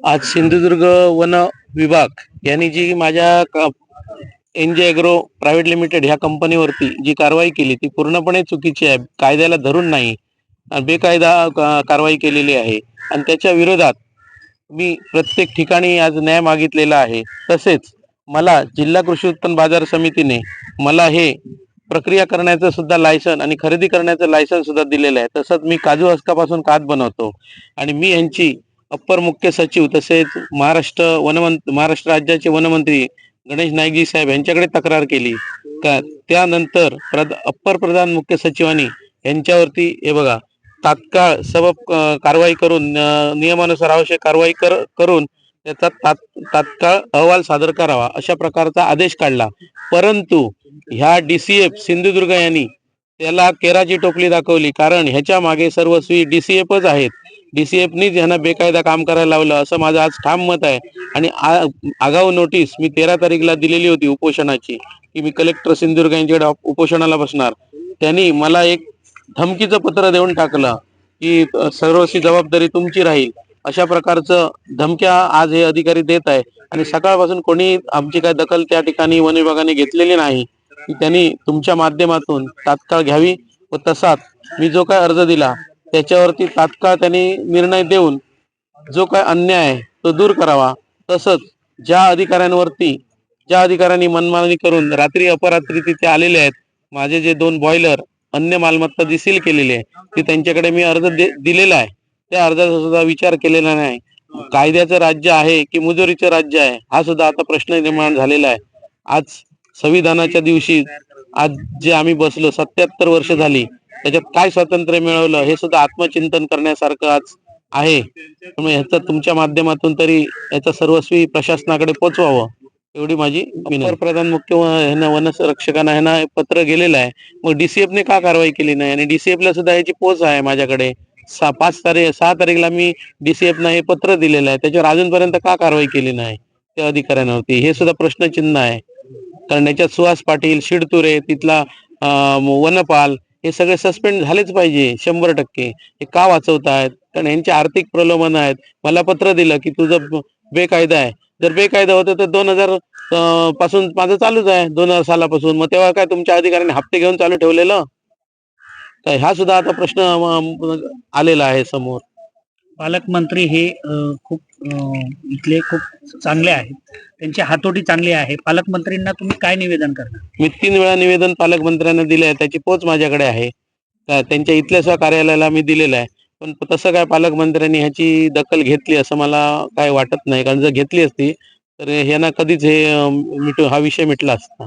आज सिंधुदुर्ग वन विभाग यांनी जी माझ्या एन जे एग्रो प्रायव्हेट लिमिटेड ह्या कंपनीवरती जी कारवाई केली ती पूर्णपणे चुकीची आहे कायद्याला धरून नाही आणि बेकायदा कारवाई केलेली आहे. आणि त्याच्या विरोधात मी प्रत्येक ठिकाणी आज न्याय मागितलेला आहे. तसेच मला जिल्हा कृषी उत्पन्न बाजार समितीने मला हे प्रक्रिया करण्याचं सुद्धा लायसन आणि खरेदी करण्याचं लायसन सुद्धा दिलेलं आहे. तसंच मी काजू हस्कापासून कात बनवतो. आणि मी यांची अप्पर मुख्य सचिव तसेच महाराष्ट्र वनमंत्री महाराष्ट्र राज्याचे वनमंत्री गणेश नाईकजी साहेब यांच्याकडे तक्रार केली. का त्यानंतर प्रद अप्पर प्रधान मुख्य सचिवांनी यांच्यावरती हे बघा तात्काळ सबब कारवाई करून नियमानुसार आवश्यक कारवाई कर करून त्याचा तात तात्काळ अहवाल सादर करावा अशा प्रकारचा आदेश काढला. परंतु ह्या डी सी एफ सिंधुदुर्ग यांनी त्याला केराची टोपली दाखवली कारण ह्याच्या मागे सर्वस्वी डी सी एफच आहेत. डीसीएफनीच यांना बेकायदा काम करायला लावलं असं माझं आज ठाम मत आहे. आणि आ- आगाऊ नोटीस मी तेरा तारीखला दिलेली होती उपोषणाची की मी कलेक्टर सिंधुदुर्ग यांच्याकडे उपोषणाला बसणार. त्यांनी मला एक धमकीचं पत्र देऊन टाकलं की सर्वशी जबाबदारी तुमची राहील. अशा प्रकारचं धमक्या आज हे अधिकारी देत आहे. आणि सकाळपासून कोणी आमची काय दखल त्या ठिकाणी वन विभागाने घेतलेली नाही की त्यांनी तुमच्या माध्यमातून तात्काळ घ्यावी व तसाच मी जो काय अर्ज दिला त्याच्यावरती तात्काळ त्यांनी निर्णय देऊन जो काय अन्याय आहे तो दूर करावा. तसंच ज्या अधिकाऱ्यांवरती ज्या अधिकाऱ्यांनी मनमानी करून रात्री अपरात्री तिथे आलेले आहेत माझे जे दोन बॉयलर अन्य मालमत्ता जी सील केलेली आहे ती त्यांच्याकडे मी अर्ज दे- दिलेला आहे. त्या अर्जाचा सुद्धा विचार केलेला नाही. कायद्याचं राज्य आहे की मुजोरीचं राज्य आहे हा सुद्धा आता प्रश्न निर्माण झालेला आहे. आज संविधानाच्या दिवशी आज जे आम्ही बसलो सत्याहत्तर वर्ष झाली त्याच्यात काय स्वातंत्र्य मिळवलं हे सुद्धा आत्मचिंतन करण्यासारखं आज आहे. त्यामुळे ह्याचं तुमच्या माध्यमातून तरी याचं सर्वस्वी प्रशासनाकडे पोचवावं एवढी माझी विनंती. प्रधान मुख्य वनसंरक्षकांना ह्यांना पत्र गेलेलं आहे. मग डीसीएफ ने का कारवाई केली नाही? आणि डीसीएफ ला सुद्धा याची पोच आहे माझ्याकडे. सहा पाच तारीख सहा तारीखला मी डीसीएफना हे पत्र दिलेलं आहे. त्याच्यावर अजूनपर्यंत का कारवाई केली नाही? त्या अधिकाऱ्यांवरती. हे सुद्धा प्रश्नचिन्ह आहे. कारण याच्यात सुहास पाटील शिडतुरे तिथला वनपाल हे सगळे सस्पेंड झालेच पाहिजे शंभर टक्के. हे का वाचवतायत? कारण यांचे आर्थिक प्रलोभन आहेत. मला पत्र दिलं की तुझं बेकायदा आहे. जर बेकायदा होतं तर दोन हजारपासून माझं चालूच आहे दोन हजार सालापासून. मग तेव्हा काय तुमच्या अधिकाऱ्यांनी हप्ते घेऊन चालू ठेवलेलं? तर हा सुद्धा आता प्रश्न आलेला आहे समोर. पालकमंत्री हे खूप इथले खूप चांगले आहेत. त्यांची हातोटी चांगली आहे. पालकमंत्रींना तुम्ही काय निवेदन करणार? मी तीन वेळा निवेदन पालकमंत्र्यांना दिले आहे. त्याची पोच माझ्याकडे आहे. त्यांच्या इथल्या कार्यालयाला मी दिलेलं आहे. पण तसं काय पालकमंत्र्यांनी ह्याची दखल घेतली असं मला काय वाटत नाही. कारण जर घेतली असती तर ह्यांना कधीच हे हा विषय मिटला असता.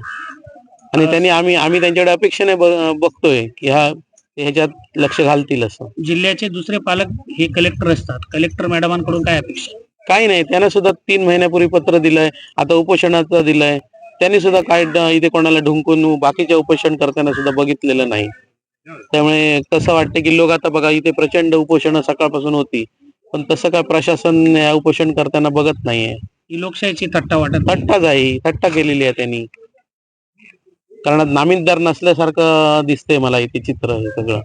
आणि त्यांनी आम्ही आम्ही त्यांच्याकडे अपेक्षेने बघतोय की हा ते ह्याच्यात लक्ष घालतील असं. जिल्ह्याचे दुसरे पालक हे कलेक्टर असतात. कलेक्टर मॅडमांकडून काय अपेक्षा? काही नाही. त्यांना सुद्धा तीन महिन्यापूर्वी पत्र दिलंय आता उपोषणाचं दिलंय. त्यांनी सुद्धा काय इथे कोणाला ढुंकून बाकीच्या उपोषण करताना सुद्धा बघितलेलं नाही. त्यामुळे कसं वाटतं की लोक आता बघा इथे प्रचंड उपोषण सकाळपासून होती. पण तसं काय प्रशासन या उपोषण करताना बघत नाहीये. ही लोकशाहीची थट्टा वाटत. थट्टाच आहे. ही, थट्टा केलेली आहे त्यांनी. कारण नामितदार नसल्यासारखं दिसतंय मला इथे चित्र हे सगळं.